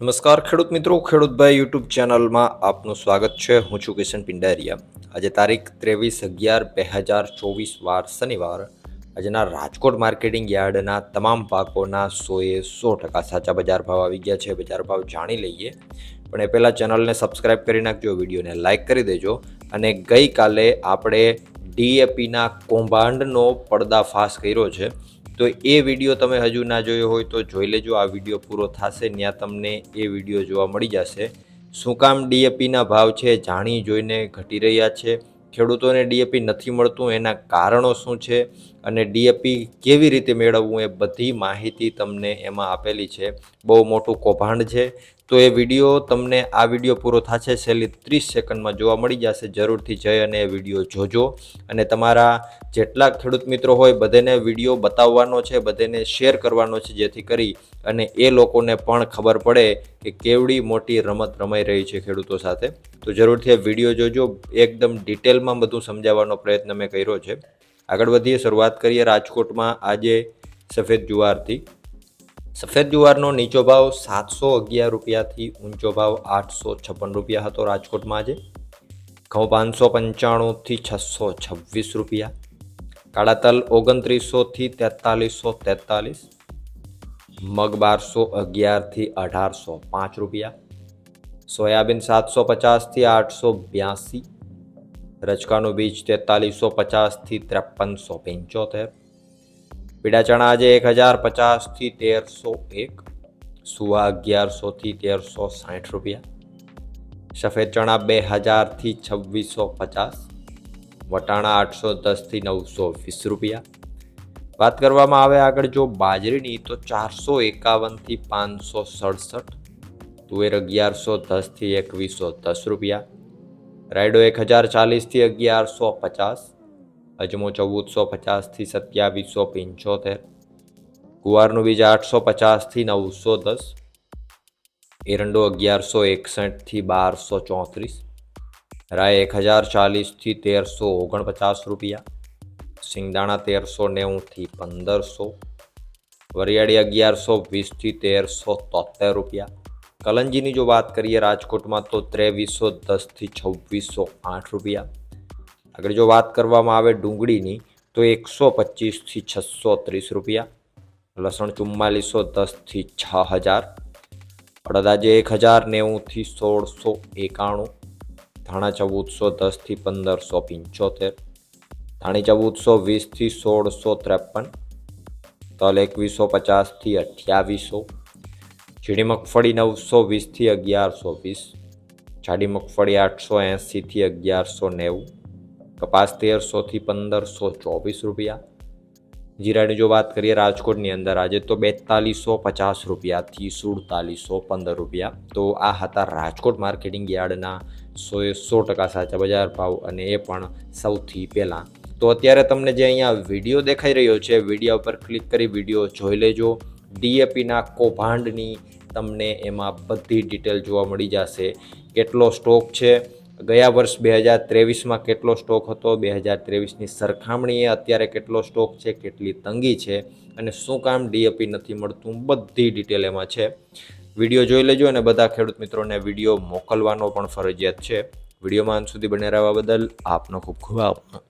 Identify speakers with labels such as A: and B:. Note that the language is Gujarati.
A: નમસ્કાર, ખેડૂત મિત્રો. ખેડૂતભાઈ યુટ્યુબ ચેનલમાં આપનું સ્વાગત છે. હું છું કિશન પિંડારિયા. આજે તારીખ ત્રેવીસ અગિયાર બે હજાર ચોવીસ, વાર શનિવાર. આજના રાજકોટ માર્કેટિંગ યાર્ડના તમામ પાકોના સોએ સો ટકા સાચા બજાર ભાવ આવી ગયા છે. બજાર ભાવ જાણી લઈએ. પણ એ પહેલાં ચેનલને સબસ્ક્રાઇબ કરી નાખજો, વિડીયોને લાઇક કરી દેજો. અને ગઈકાલે આપણે ડીએપીના કૌભાંડનો પર્દાફાશ કર્યો છે. તો એ વીડિયો તમે હજુ ના જોયો હોય તો જોઈ લેજો. આ વીડિયો પૂરો થશે ત્યાં તમને એ વીડિયો જોવા મળી જશે. શું કામ ડીએપીના ભાવ છે જાણી જોઈને ઘટી રહ્યા છે. ખેડૂતોને ડીએપી નથી મળતું, એના કારણો શું છે? અને ડીએપી કેવી રીતે મેળવવું એ બધી માહિતી તમને એમાં આપેલી છે. બહુ મોટું કૌભાંડ છે. તો એ વીડિયો તમને આ વીડિયો પૂરો થશે. છેલ્લી ત્રીસ સેકન્ડમાં જોવા મળી જશે. જરૂરથી જઈ અને એ વીડિયો જોજો. અને તમારા જેટલા ખેડૂત મિત્રો હોય બધાને વીડિયો બતાવવાનો છે, બધાને શેર કરવાનો છે, જેથી કરી અને એ લોકોને પણ ખબર પડે કે કેવડી મોટી રમત રમાઈ રહી છે ખેડૂતો સાથે. તો જરૂરથી આ વીડિયો જોજો. એકદમ ડિટેલમાં બધું સમજાવવાનો પ્રયત્ન મેં કર્યો છે. આગળ વધીએ, શરૂઆત કરીએ રાજકોટમાં આજે સફેદ જુવારથી. સફેદ જુવારનો નીચો ભાવ સાતસો અગિયાર રૂપિયાથી ઊંચો ભાવ આઠસો છપ્પન રૂપિયા હતો રાજકોટમાં આજે. ઘઉં પાંચસો પંચાણુંથી છસો છવ્વીસ રૂપિયા. કાળા તલ ઓગણત્રીસોથી તેતાલીસો તેતાલીસ. મગ બારસો અગિયારથી અઢારસો પાંચ રૂપિયા. સોયાબીન સાતસો પચાસથી આઠસો બ્યાસી. રચકાનું બીજ તેતાલીસો પચાસથી ત્રેપનસો પંચોતેર. પીડા ચણા આજે એક હજાર પચાસથી તેરસો એક. સુવા અગિયારસોથી તેરસો સાઠ રૂપિયા. સફેદ ચણા બે હજારથી છવ્વીસો પચાસ. વટાણા આઠસો દસથી નવસો વીસ રૂપિયા. વાત કરવામાં આવે આગળ જો બાજરીની તો ચારસો એકાવનથી પાંચસો સડસઠ. તુવેર અગિયારસો દસથી એકવીસો દસ રૂપિયા. રાયડો એક હજાર ચાલીસથી અગિયારસો પચાસ, અજમો ચૌદસો પચાસથી સત્યાવીસો પંચોતેર, ગુવારનું બીજ આઠસો પચાસથી નવસો દસ, એરંડો અગિયારસો એકસઠથી બારસો ચોત્રીસ, રાય એક હજાર ચાલીસથી તેરસો ઓગણપચાસ રૂપિયા, સિંગદાણા તેરસો નેવુંથી પંદરસો, વરિયાળી અગિયારસો વીસથી તેરસો તોતેર રૂપિયા કલંજીની જો વાત કરીએ રાજકોટમાં તો ત્રેવીસો દસથી છવ્વીસો આઠ રૂપિયા. આગળ જો વાત કરવામાં આવે ડુંગળીની, તો એકસો પચીસથી છસો ત્રીસ રૂપિયા. લસણ ચુમ્માલીસો દસથી છ હજાર. અડદાજે એક હજાર નેવુંથી સોળસો એકાણું. ધાણા ચૌદસો દસથી પંદરસો પંચોતેર. ધાણી ચૌદસો વીસથી સોળસો ત્રેપન. તલ એકવીસો પચાસથી અઠ્યાવીસો. ઝીણી મગફળી નવસો વીસથી અગિયારસો વીસ, જાડી મગફળી આઠસો એંસીથી અગિયારસો નેવું, કપાસ તેરસોથી પંદરસો ચોવીસ રૂપિયા. જીરાની જો વાત કરીએ રાજકોટની અંદર, આજે તો બેતાલીસો પચાસ રૂપિયાથી સુડતાલીસો પંદર રૂપિયા. તો આ હતા રાજકોટ માર્કેટિંગ યાર્ડના સોએ સો ટકા સાચા બજાર ભાવ અને એ પણ સૌથી પહેલાં. તો અત્યારે તમને જે અહીંયા વીડિયો દેખાઈ રહ્યો છે, વીડિયો પર ક્લિક કરી વીડિયો જોઈ લેજો. ડીએપીના કૌભાંડની તમને એમાં બધી ડિટેલ જોવા મળી જશે. કેટલો સ્ટોક છે? ગયા વર્ષ બે હજાર ત્રેવીસમાં કેટલો સ્ટોક હતો? બે હજાર ત્રેવીસની સરખામણીએ અત્યારે કેટલો સ્ટોક છે? કેટલી તંગી છે? અને શું કામ ડીએપી નથી મળતું? બધી ડિટેલ એમાં છે. વીડિયો જોઈ લેજો અને બધા ખેડૂત મિત્રોને વીડિયો મોકલવાનો પણ ફરજિયાત છે. વિડીયોમાં અંત સુધી બને રહેવા બદલ આપનો ખૂબ ખૂબ આભાર.